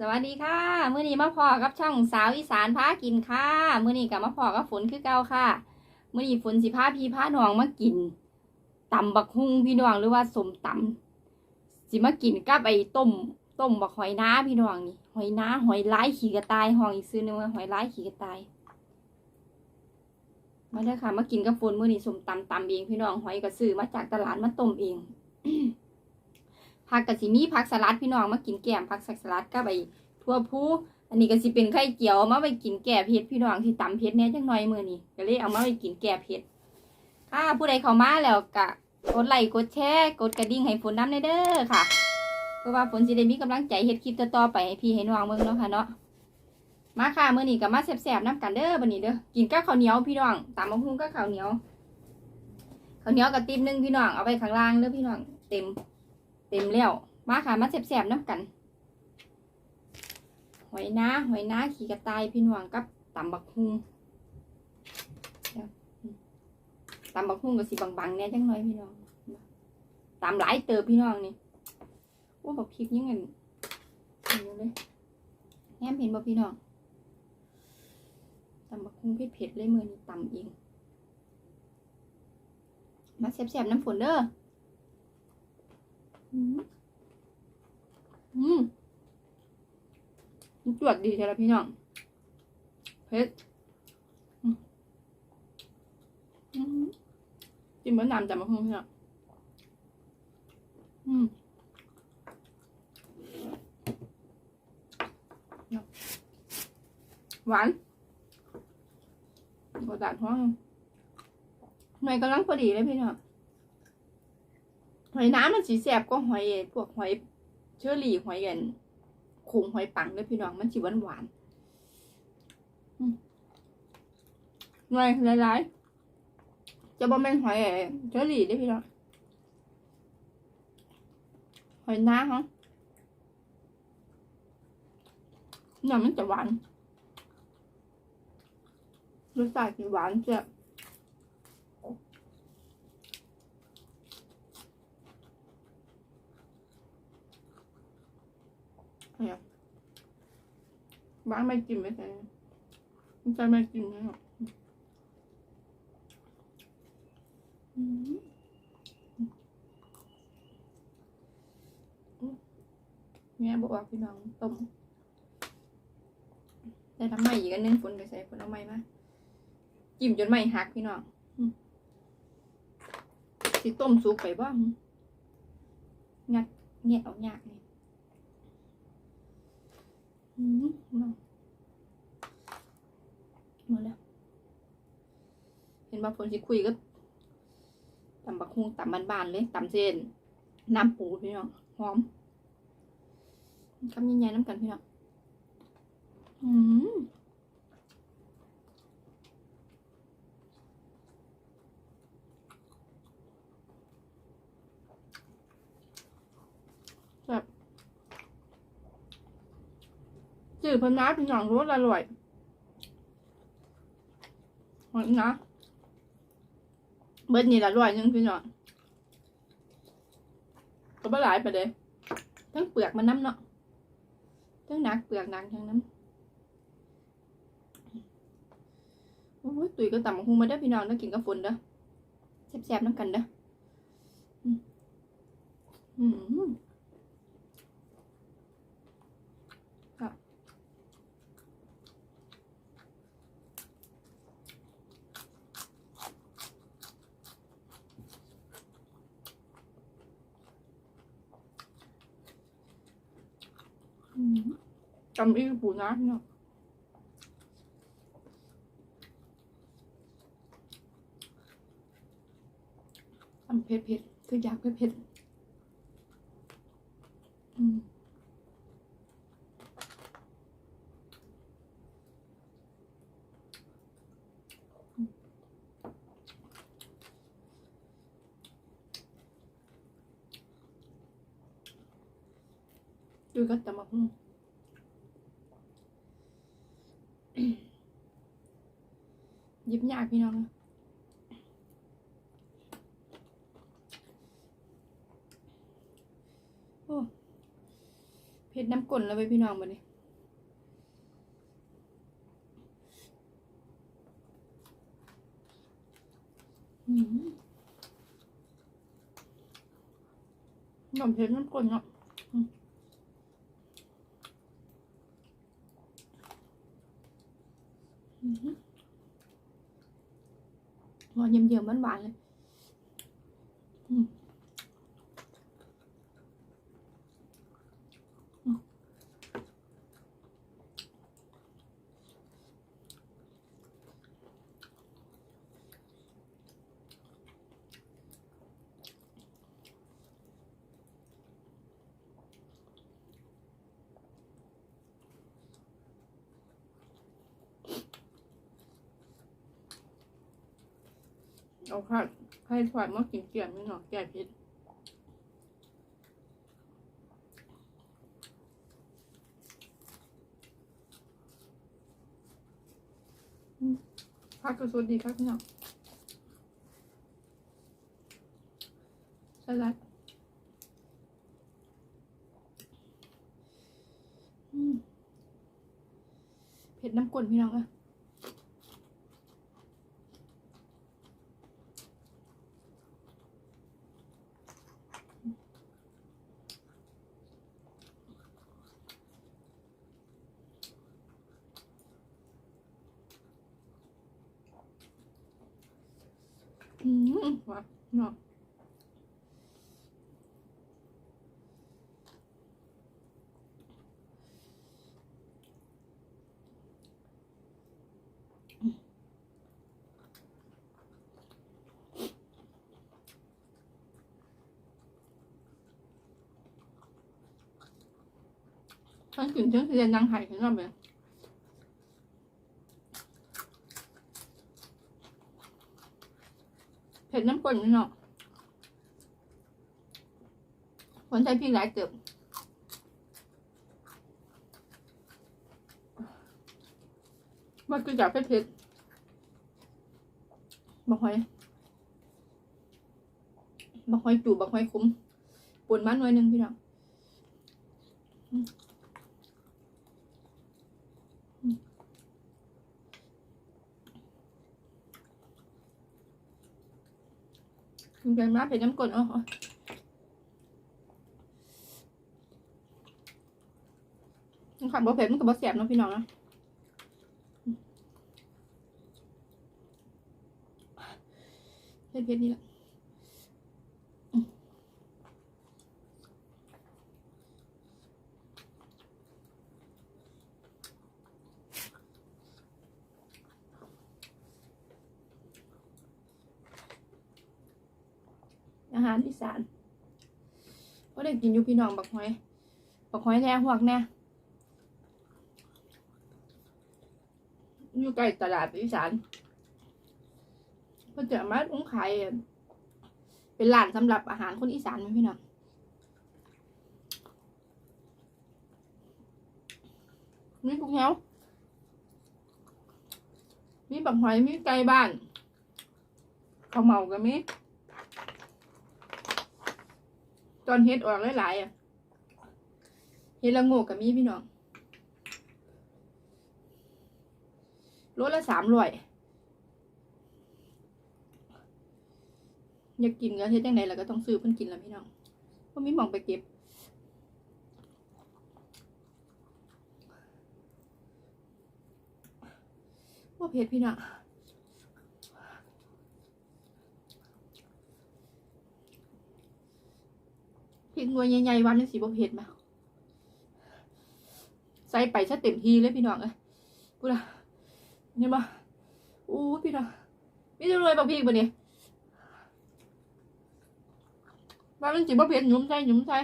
สวัสดีค่ะ มื้อนี้มาพอกับช่องสาวอีสานพากินค่ะ มื้อนี้กับมาพอกับฝนคือเก่าค่ะ มื้อนี้ฝนสิพาพี่พาน้องมากินตำบักฮุ่งพี่น้องหรือว่าสมตำสิมากินกับไอ้ต้มต้มบักหอยน้าพี่น้องนี่หอยน้าหอยลายขี่กระต่ายห้องอีกซื้อนึงว่าหอยลายขี่กระต่าย มาเด้อค่ะ มากินกับฝนมื้อนี้สมตำตำเองพี่น้องหอยก็ซื้อมาจากตลาดมาต้มเอง ผักกะสิมีผักสลัดพี่น้องมากินแกมผักสลัดกับไอ้ทั่วผู้อันนี้ก็สิเป็นไข่เจียวมาไปกินแก่เผ็ดพี่น้องที่ตำเผ็ดแหน่จังหน่อยมือนี้ก็เลยเอามาไปกินแก่เผ็ดค่ะผู้ใดเข้ามาแล้วก็กดไลค์กดแชร์กดกระดิ่งให้ฝนน้ำในเด้อค่ะ เพราะว่าฝนสิได้มีกำลังใจเฮ็ดคลิปต่อๆไปให้พี่ให้น้องเบิ่งเนาะค่ะเนาะมาค่ะมื้อนี้ก็มาแซ่บๆน้ำกันเด้อบัดนี้เด้อกินกับข้าวเหนียวพี่น้องตำมมะฮุ่งกับข้าวเหนียวข้าวเหนียวกับติ๊บหนึงพี่น้องเอาไว้ข้างล่างเด้อพี่น้องเต็ม เต็มแล้วมาค่ะมาแสบๆน้ำกัน หอยน้าหอยน้าขี่กระต่ายพี่น้องกับตำบักฮุงตำบักฮุงก็สิบางๆเนี่ยจังหน่อยพี่น้องตำหลายเติบพี่น้องนี่ว่าบักพริกยังไงเห็นอยู่เลยแง้มเห็นบ่พี่น้องตำบักฮุงเผ็ดๆเลยมือนี่ตำเองมาแสบๆน้ำฝนเด้อ อืมอืมจวดดีใช่ไหมพี่น้องเผ็ดอืมอืมจิ้มเหมือนน้ำจับมาพุ่งพี่น้องอืมหวานบดดาดท้องหน่อยกำลังพอดีเลยพี่น้อง อยน้ำมันสีแสบก็หอยพวกหอยเชอรี่หอยกันขงหอยปังด้วยพี่น้องมันสีหวานหวานๆอืมหน่อยหลายๆจะบ่แม่นหอยไอ้เชอรี่ด้วยพี่น้องหอยน้ำฮะนี่ยมันจะหวานรสชาติหวานเจ้ะบ้านไม่กินไม่ใช่ไม่ใช่ไม่กินนะอืมเนี่ยบอกว่าพี่น้องต้มแต่ทำไมอีกอันนึงฝนไปใส่ฝนเอาไม้มาจิ้มจนไม่หักพี่น้องสิต้มสุกไปบ้างงัดเงี้ยเอายากนี่ หมดแล้ว เห็นบางคนสิคุยก็ตำบักฮุงตำบานๆเลยตำเส้นน้ำปูพี่น้องหอมคำยิ่งใหญ่น้ำกันพี่น้องอืมแบบ จืดเพิ่นนะพี่น้องรสอร่อยหอมนะ เบิดนี่ละร้อยนึงพี่น้องก็บ่หลายไปเลยทั้งเปลือกมันน้ำเนาะทั้งหนักเปลือกหนักทั้งน้ำโอ้ยตุ๋ยก็ต่ำหูมาได้พี่น้องต้องกินกับฝนเด้อแซ่บๆน้ำกันเด้ออืมอืมครับอืม จำอีกปูนะพี่น้องทำเผ็ดเผ็ดคืออยากเผ็ดเผ็ดอืมดูก็ตำบักหุ่ ยิบยากพี่น้องนะโอ้เผ็ดน้ำกลนแล้วไปพี่น้องมาดิอืมน้ำเผ็ดน้ำกลนเนาะอืมอื มหวานเยี่ยมๆหวานๆ เอาค่ะให้ถอดมากินเกลี่ยมนี่เนาะแก้พิษพักก็สวัสดีครับพี่น้องสลัดอืมเผ็ดน้ำกลนพี่น้องอะ อืมหวานเนาะมันกลิ่นถึงเรียนนางไห่ถึงรอบเลยเผ็ดน้ำกลนนี่เนาะคนใช้พริกหลายเกือบมันคือจากเผ็ดๆบักหอยบักหอยจูบบักหอยคุ้มปวนมาหน่อยนึงพี่น้อง คุณใจมากเผ็ดน้ำกลนอ๋อมันขับบ่เผ็ดมันกับบะแสบเนาะพี่น้องนะเผ็ดเผ็ดนี่แหละาหารอีสานก็ได้กินอยู่พี่น้องบักหอยบักหอยแน่หวกแน่อยู่ใกล้ตลาดอีสานเพื่อจะมาต้งขายเป็นร้านสำหรับอาหารคนอีสานไหมพี่น้องมีพวกแถวมีบักหอยมีไก่บ้านข้าวเมาก็มี ตอนเฮ็ดออกหลายๆอะเฮ็ดละโงกกับมีพี่น้องรถละสามร้อยอยากกินก็เฮ็ดจังไดแล้วก็ต้องซื้อเพิ่นกินแล้วพี่น้องเพราะมีหมองไปเก็บว่าเผ็ดพี่น้องพริก หน่วยใหญ่ๆวันนึงสีบ่เผ็ดมาใส่ไปซะเต็มทีเลยพี่น้องเอ้ยพูดละเห็นปะอู้พี่น้องมีแต่หน่วยบักพริกบ่เนี่ยวันนึงสีบ่เผ็ดหยุ่มใส่หยุ่มใส่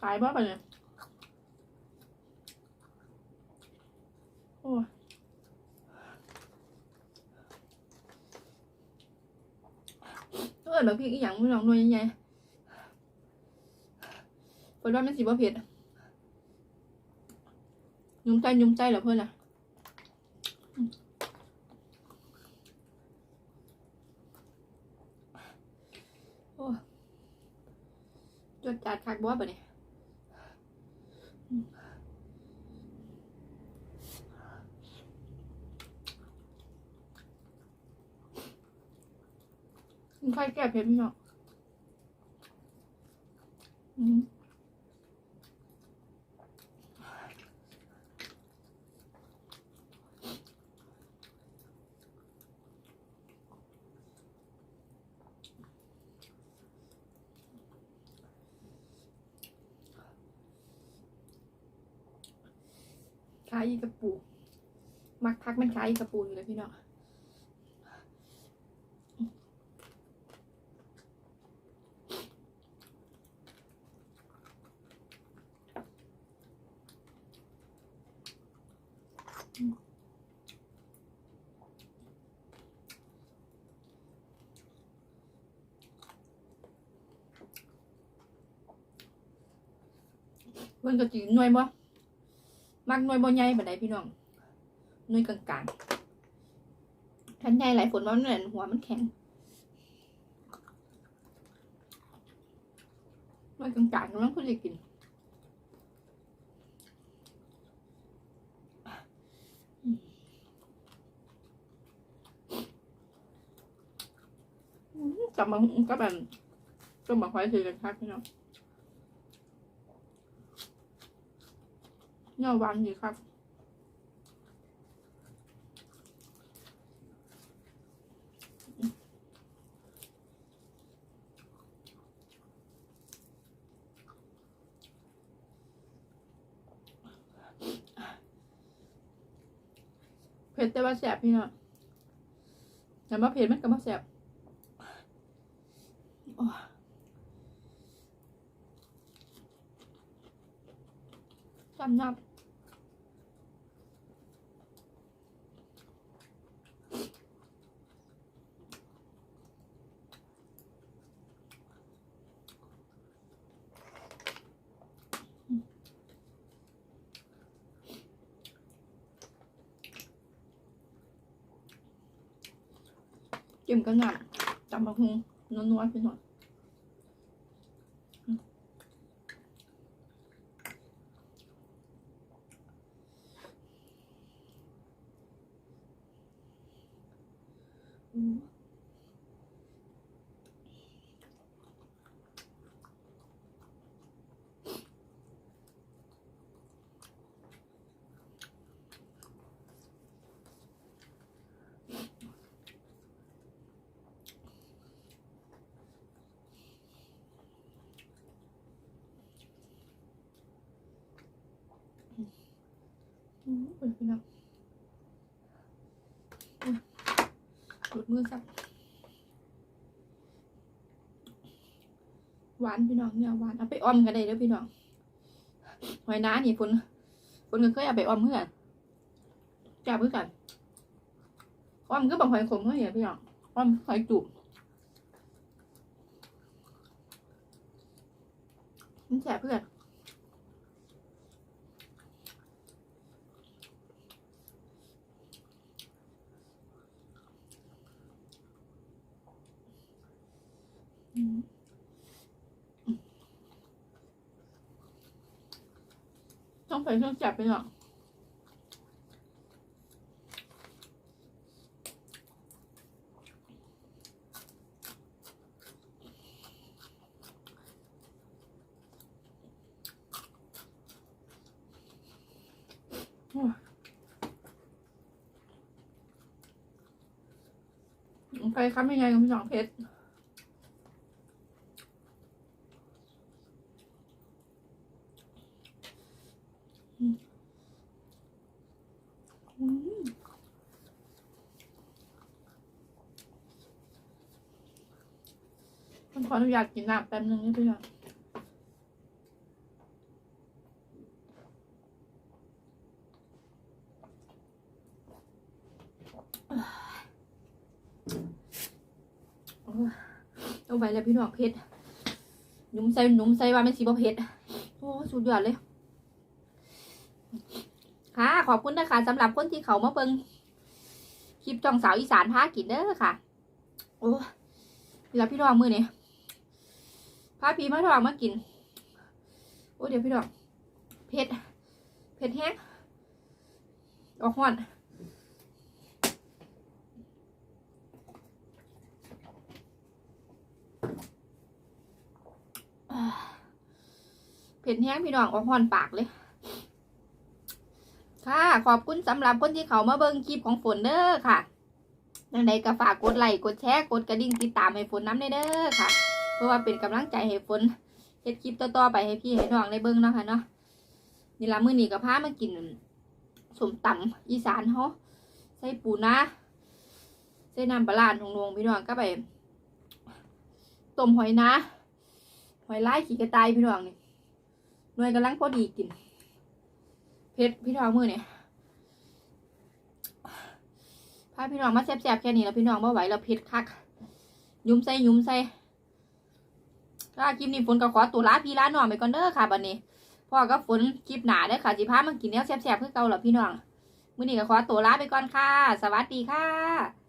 ขายบ่ปเนี่ยโอ้ยเออบักพริกอีหยังพี่น้องหน่วยใหญ่ เพิ่นว่ามันสิบ่เผ็ดยุ่มใจยุ่มใจเหรอเพื่อนล่ะโอ้จดจัดคักบ่ปะเนี่ยกินไข่แก่เผ็ดพี่น้องอืมขายอีกระปู มักพักมันขายอีกระปูอยู่เลยพี่น้องเพิ่นก็สิหน่วยบ่มักหน่วยบ่ใหญ่ปานใดพี่น้อง นุ่ยกลางๆคันใหญ่หลายฝนว่ามันเหมือนหัวมันแข็งหน่ยกลางๆกำลังเพิ่นสิกินกลับมาก็แบบก็มาคอยถือกันครับพี่น้องเนื้อวานดีครับ เผ็ ดแต่ว่าแสบพี่น้องแต่ว่าเผ็ดมันก็บ่แสบจำนับ จิ้มกันหน่อยจำบักฮุงนัวๆไปหน่อยอืม เป็นพี่น้องหลุดมือสักหวานพี่น้องเนี่ยหวานเอาไปอมกันได้เด้อพี่น้องหอยน้านี่ฝนฝนก็เคยเอาไปอมเพื่อนจับเพื่อกันออมก็บางหอยขมเพื่อนพี่น้องออมหอยจุบมันแสบเพื่อน ใส่เครื่องจับไปหรอกโอ้ยไปครับยังไงกับพี่สองเพชรอืมผมข ออนุญาตกินน้ำแป๊บนึงนี่พี่น้องโอ้ยเอาไปแล้วพี่น้องเพชรหนุ่มใส่หนุ่มใส่ว่าไม่นสีบ่เพชรโอ้สุดยอดเลย ค่ะ ขอบคุณนะคะสำหรับคนที่เขามาเบิงคลิปจองสาวอีสานพากินเด้อค่ะ โอ้ยแล้วพี่น้องมือนี่ย พาพี่มาทองมากิน โอ้เดี๋ยวพี่น้องเผ็ดเผ็ดแห้งออกห้อนเผ็ดแห้งพี่น้องออกห้อนปากเลยค่ะ ขอบคุณสำหรับคนที่เขามาเบิ่งคลิปของฝนเด้อค่ะยังไงก็ฝากกดไลค์กดแชร์กดกระดิ่งติดตามให้ฝนน้ำได้เด้อค่ะ เพราะว่าเป็นกำลังใจให้ฝนเฮ็ดคลิปต่อๆไปให้พี่ให้น้องได้เบิ่งเนาะค่ะเนาะนี่ละมื้อนี้ก็พามากินสมตำอีสานเฮาใส่ปูนะใส่น้ำปลาร้าทงลงพี่น้องก็ไปต้มหอยนะหอยลายขี้กระต่ายพี่น้องนี่หน่วยกำลังพอดีกินเพชรพี่น้องมือเนี่ยพาพี่น้องมาแซ่บๆแค่นี้แล้วพี่น้องบ่ไหวแล้วเพชรคัก ยุ้มใส่ยุ้มใส่ ถ้าคลิปนี้ฝนก็ขอตัวลาพี่ลาน้องไปก่อนเด้อค่ะบัดนี้พ่อก็ฝนคลิปหนาเด้อค่ะสิพามากินเนี้ยแซ่บๆคือเกาหล้วพี่น้องมื้อนี้ก็ขอตัวลาไปก่อนค่ะ สวัสดีค่ะ